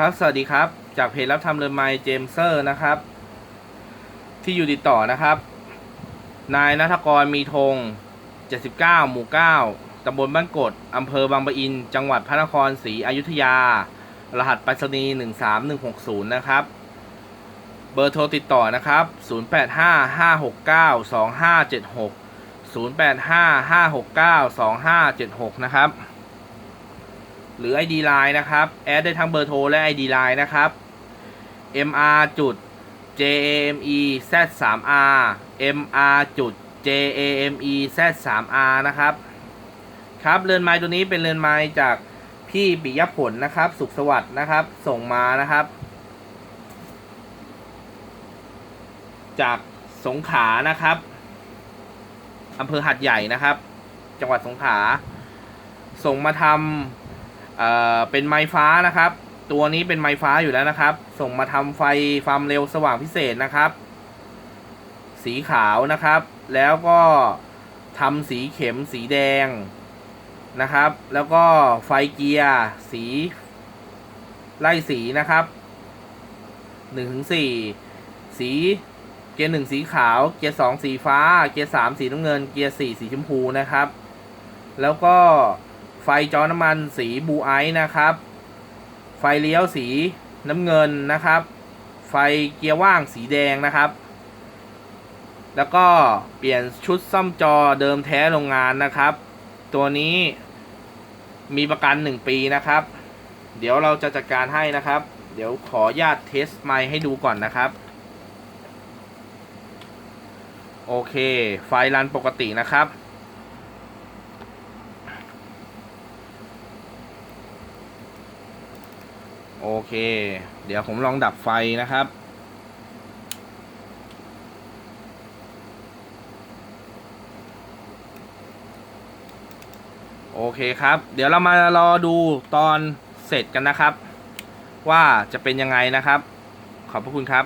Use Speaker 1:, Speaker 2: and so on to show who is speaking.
Speaker 1: ครับ สวัสดีครับ จากเพจรับทำเรือนไม้เจมเซอร์นะครับ ที่อยู่ติดต่อนะครับ นายนัทกรมีธง 79 หมู่ 9ตำบลบ้านกดอำเภอบางปะอิน จังหวัดพระนครศรีอยุธยา รหัสไปรษณีย์ 13160 นะครับ เบอร์โทรติดต่อนะครับ 0855692576 0855692576 นะครับ หรือ ID Line นะครับ แอดได้ทั้งเบอร์โทรและ ID Line นะครับ mr จุด jame z 3 r mr จุด jame z 3 r นะครับ ครับเรือนไม้ตัวนี้เป็นเรือนไม้จากพี่ปิยผลนะครับ สุขสวัสดิ์นะครับ ส่งมานะครับ จากสงขลานะครับอำเภอหัดใหญ่นะครับ จังหวัดสงขลาส่งมาทำ เอ่อเป็นไม้ฟ้านะครับ ตัวนี้เป็นไม้ฟ้าอยู่แล้วนะครับ ส่งมาทำไฟความเร็วสว่างพิเศษนะครับ สีขาวนะครับ แล้วก็ทำสีเข็มสีแดงนะครับ แล้วก็ไฟเกียร์สี ไล่สีนะครับหนึ่งถึงสี่สีเกียร์หนึ่งสีขาว เกียร์สองสีฟ้า เกียร์สามสีน้ำเงิน เกียร์สี่สีชมพูนะครับ แล้วก็ ไฟจอน้ำมันสีบูไอนะครับ ไฟเลี้ยวสีน้ำเงินนะครับ ไฟเกียร์ว่างสีแดงนะครับ แล้วก็เปลี่ยนชุดซ่อมจอเดิมแท้โรงงานนะครับ ตัวนี้มีประกัน 1 ปีนะครับ เดี๋ยวเราจะจัดการให้นะครับ เดี๋ยวขอญาตเทสไมค์ให้ดูก่อนนะครับ โอเค ไฟรันปกตินะครับ โอเค เดี๋ยวผมลองดับไฟนะครับ โอเคครับ เดี๋ยวเรามารอดูตอนเสร็จกันนะครับ ว่าจะเป็นยังไงนะครับ ขอบพระคุณครับ